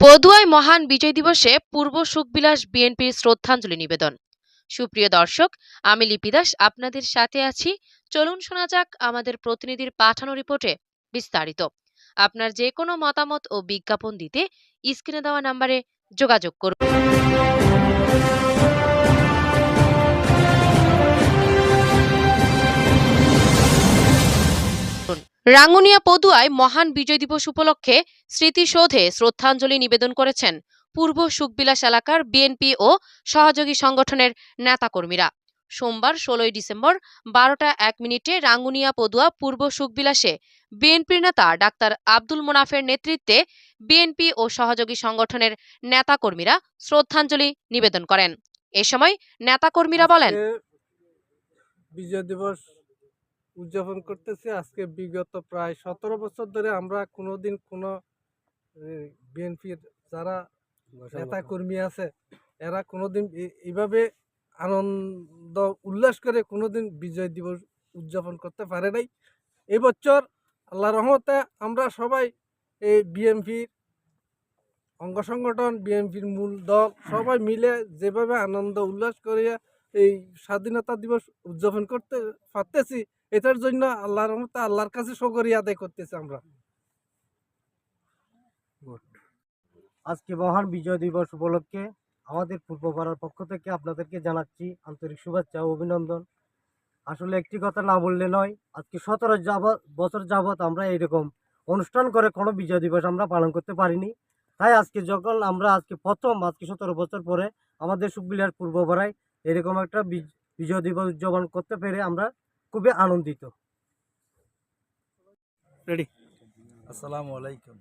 পদুয়ায় মহান বিজয় দিবসে পূর্ব সুখবিলাস বিএনপির শ্রদ্ধাঞ্জলি নিবেদন। সুপ্রিয় দর্শক, আমি লিপি দাস আপনাদের সাথে আছি। চলুন শোনা যাক আমাদের প্রতিনিধির পাঠানো রিপোর্টে বিস্তারিত। আপনার যে কোনো মতামত ও বিজ্ঞাপন দিতে স্ক্রিনে দেওয়া নাম্বারে যোগাযোগ করুন। রাঙ্গুনিয়া পদুয়ায় মহান বিজয় দিবস উপলক্ষে স্মৃতিসৌধে শ্রদ্ধাঞ্জলি নিবেদন করেছেন পূর্ব সুখবিলাস এলাকার বিএনপি ও সহযোগী সংগঠনের নেতাকর্মীরা। সোমবার ষোলোই ডিসেম্বর বারোটা এক মিনিটে রাঙ্গুনিয়া পদুয়া পূর্ব সুখবিলাসে বিএনপির নেতা ডাক্তার আব্দুল মোনাফের নেতৃত্বে বিএনপি ও সহযোগী সংগঠনের নেতাকর্মীরা শ্রদ্ধাঞ্জলি নিবেদন করেন। এ সময় নেতাকর্মীরা বলেন বিজয় দিবস উদযাপন করতেছি। আজকে বিগত প্রায় সতেরো বছর ধরে আমরা কোনোদিন কোনো বিএনপির যারা নেতা কর্মী আছে এরা কোনোদিন এইভাবে আনন্দ উল্লাস করে কোনোদিন বিজয় দিবস উদযাপন করতে পারে নাই। এবছর আল্লাহ রহমতে আমরা সবাই এই বিএনপির অঙ্গ সংগঠন বিএনপির মূল দল সবাই মিলে যেভাবে আনন্দ উল্লাস করিয়া এই স্বাধীনতা দিবস উদযাপন করতে পারতেছি, এটার জন্য আল্লাহর রহমতে আল্লাহর কাছে সকরিয়া আদায় করতেছি আমরা। আজকে মহান বিজয় দিবস উপলক্ষে আমাদের পূর্বপাড়ার পক্ষ থেকে আপনাদেরকে জানাচ্ছি আন্তরিক শুভেচ্ছা ও অভিনন্দন। আসলে একটি কথা না বললে নয়, আজকে সতেরো যাবৎ বছর যাবৎ আমরা এরকম অনুষ্ঠান করে কোনো বিজয় দিবস আমরা পালন করতে পারিনি। তাই আজকে যখন আমরা আজকে প্রথম, আজকে সতেরো বছর পরে আমাদের সুকবিলার পূর্বপাড়ায় এরকম একটা বিজ- বিজয় দিবস উদযাপন করতে পেরে আমরা খুবই আনন্দিত। রেডি আসসালামু আলাইকুম।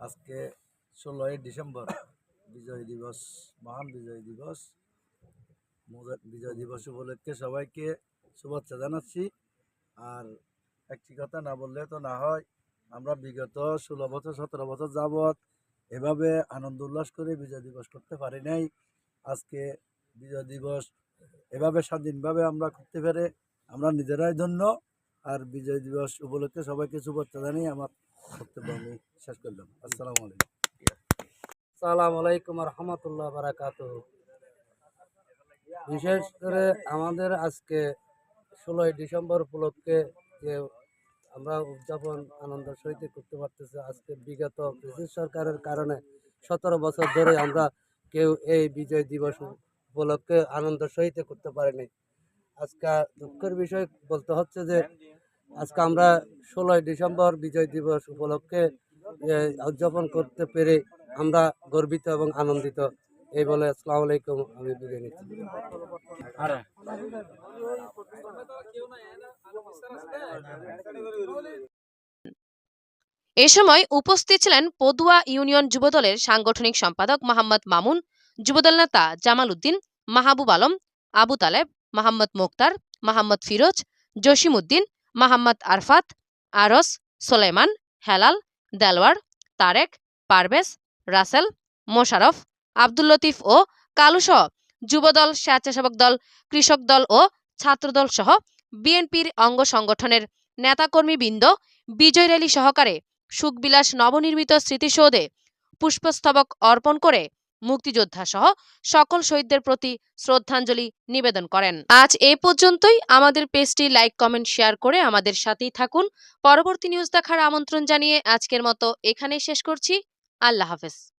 আজকে ষোলোই ডিসেম্বর বিজয় দিবস মহান বিজয় দিবস। মোজা- বিজয় দিবস উপলক্ষে সবাইকে শুভেচ্ছা জানাচ্ছি। আর একটি কথা না বললে তো না হয় আমরা বিগত ষোলো বছর সতেরো বছর যাবৎ এভাবে আনন্দ উল্লাস করে বিজয় দিবস করতে পারি নাই। আজকে বিজয় দিবস, এভাবে স্বাধীনভাবে আমরা করতে পেরে আমরা নিজেরাই ধন্য। আর বিজয় দিবস উপলক্ষে সবাইকে শুভেচ্ছা জানিয়ে আমার বক্তব্য আমি শেষ করলাম। আসসালামু আলাইকুম। সালাম আলাইকুম রহমতুল্লাহ বারাকাত বিশেষ করে আমাদের আজকে ষোলোই ডিসেম্বর উপলক্ষে যে আমরা উদযাপন আনন্দ সহিত করতে পারতেছি, আজকে বিগত ব্রিটিশ সরকারের কারণে সতেরো বছর ধরে আমরা কেউ এই বিজয় দিবস উপলক্ষে আনন্দ সহিত করতে পারেনি আজকে দুঃখের বিষয় বলতে হচ্ছে যে, আজকে আমরা ষোলোই ডিসেম্বর বিজয় দিবস উপলক্ষে উদযাপন করতে পেরে আমরা গর্বিত এবং আনন্দিত। এই বলে আসসালাম আলাইকুম, আমি বিদায় নিচ্ছি। এ সময় উপস্থিত ছিলেন পদুয়া ইউনিয়ন যুবদলের সাংগঠনিক সম্পাদক মোহাম্মদ মামুন যুবদল নেতা জামাল উদ্দিন, মাহবুব আলম, আবু তালেব, মোহাম্মদ মোক্তার, মোহাম্মদ ফিরোজ, জসিম উদ্দিন, মোহাম্মদ আরফাত, আরস সোলেমান হেলাল, দেলওয়ার, তারেক, পারভেজ, রাসেল, মোশারফ, আব্দুল লতিফ ও কালুসহ যুবদল, স্বেচ্ছাসেবক দল, কৃষক দল ও ছাত্রদল সহ বিএনপির অঙ্গ সংগঠনের নেতাকর্মীবৃন্দ বিজয় র্যালি সহকারে সুখবিলাস নবনির্মিত স্মৃতিসৌধে পুষ্পস্তবক অর্পণ করে মুক্তিযোদ্ধা সহ সকল শহীদদের প্রতি শ্রদ্ধাঞ্জলি নিবেদন করেন। আজ এ পর্যন্তই। আমাদের পেজটি লাইক, কমেন্ট, শেয়ার করে আমাদের সাথেই থাকুন। পরবর্তী নিউজ দেখার আমন্ত্রণ জানিয়ে আজকের মতো এখানেই শেষ করছি। আল্লাহ হাফেজ।